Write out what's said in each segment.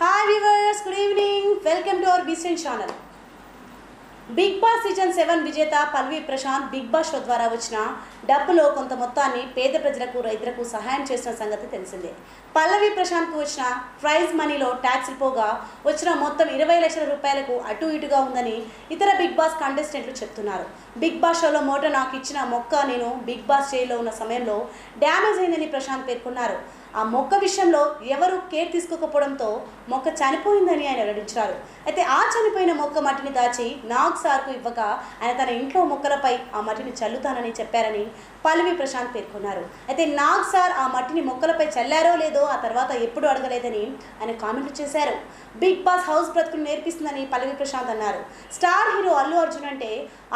Hi viewers good evening welcome to our BCN channel Bigg Boss season seven విజేత Pallavi Prashanth Bigg Boss show ద్వారా వచ్చిన డబ్బులో కొంత మొత్తాన్ని పేద ప్రజలకు రైతులకు సహాయం చేసిన సంగతి తెలిసిందే. పల్లవి ప్రశాంత్కు వచ్చిన ప్రైజ్ మనీలో ట్యాక్స్లు పోగా వచ్చిన మొత్తం ఇరవై లక్షల రూపాయలకు అటు ఇటుగా ఉందని ఇతర బిగ్ బాస్ కంటెస్టెంట్లు చెప్తున్నారు. బిగ్ బాస్ షోలో మోట నాకు ఇచ్చిన మొక్క నేను బిగ్ బాస్ జైల్లో ఉన్న సమయంలో డ్యామేజ్ అయిందని ప్రశాంత్ పేర్కొన్నారు. ఆ మొక్క విషయంలో ఎవరు కేర్ తీసుకోకపోవడంతో మొక్క చనిపోయిందని ఆయన వెల్లడించారు. అయితే ఆ చనిపోయిన మొక్క మట్టిని దాచి నాగ్ సార్కు ఇవ్వక ఆయన తన ఇంట్లో మొక్కలపై ఆ మట్టిని చల్లుతానని చెప్పారని పల్లవి ప్రశాంత్ పేర్కొన్నారు. అయితే నాగ్ సార్ ఆ మట్టిని మొక్కలపై చల్లారో లేదో ఆ తర్వాత ఎప్పుడు అడగలేదని ఆయన కామెంట్లు చేశారు. బిగ్ బాస్ హౌస్ బ్రతుకులు నేర్పిస్తుందని పల్లవి ప్రశాంత్ అన్నారు. స్టార్ హీరో అల్లు అర్జున్ అంటే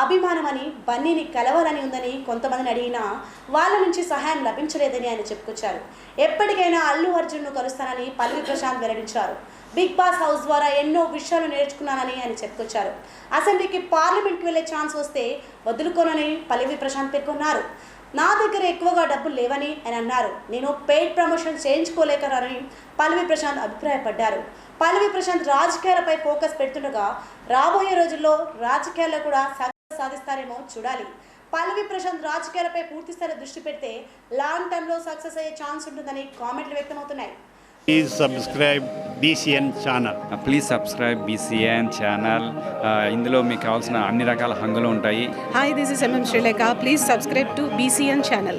అభిమానమని బన్నీని కలవాలని ఉందని కొంతమందిని అడిగినా వాళ్ళ నుంచి సహాయం లభించలేదని ఆయన చెప్పుకొచ్చారు. ఎప్పటి ఇప్పటికైనా అల్లు అర్జున్ను కలుస్తానని పల్లవి ప్రశాంత్ వెల్లడించారు. బిగ్ బాస్ హౌస్ ద్వారా ఎన్నో విషయాలు నేర్చుకున్నానని ఆయన చెప్పుకొచ్చారు. అసెంబ్లీకి పార్లమెంట్కి వెళ్ళే ఛాన్స్ వస్తే వదులుకోనని పల్లవి ప్రశాంత్ పేర్కొన్నారు. నా దగ్గర ఎక్కువగా డబ్బులు లేవని ఆయన అన్నారు. నేను పెయిడ్ ప్రమోషన్ చేయించుకోలేకనని పల్లవి ప్రశాంత్ అభిప్రాయపడ్డారు. పల్లవి ప్రశాంత్ రాజకీయాలపై ఫోకస్ పెడుతుండగా రాబోయే రోజుల్లో రాజకీయాల్లో కూడా సక్సెస్ సాధిస్తారేమో చూడాలి. పల్లవి ప్రశాంత్ రాజకీయాలపై పూర్తి స్థాయి దృష్టి పెడితే లాంగ్ టర్మ్లో సక్సెస్ అయ్యే ఛాన్స్ ఉంటుందని కామెంట్లు వ్యక్తమవుతున్నాయి Please subscribe BCN channel. Please subscribe BCN channel ఇందులో మీకు కావాల్సిన అన్ని రకాల హంగులు ఉంటాయి Hi, this is MM Sri Lanka. Please subscribe to BCN channel.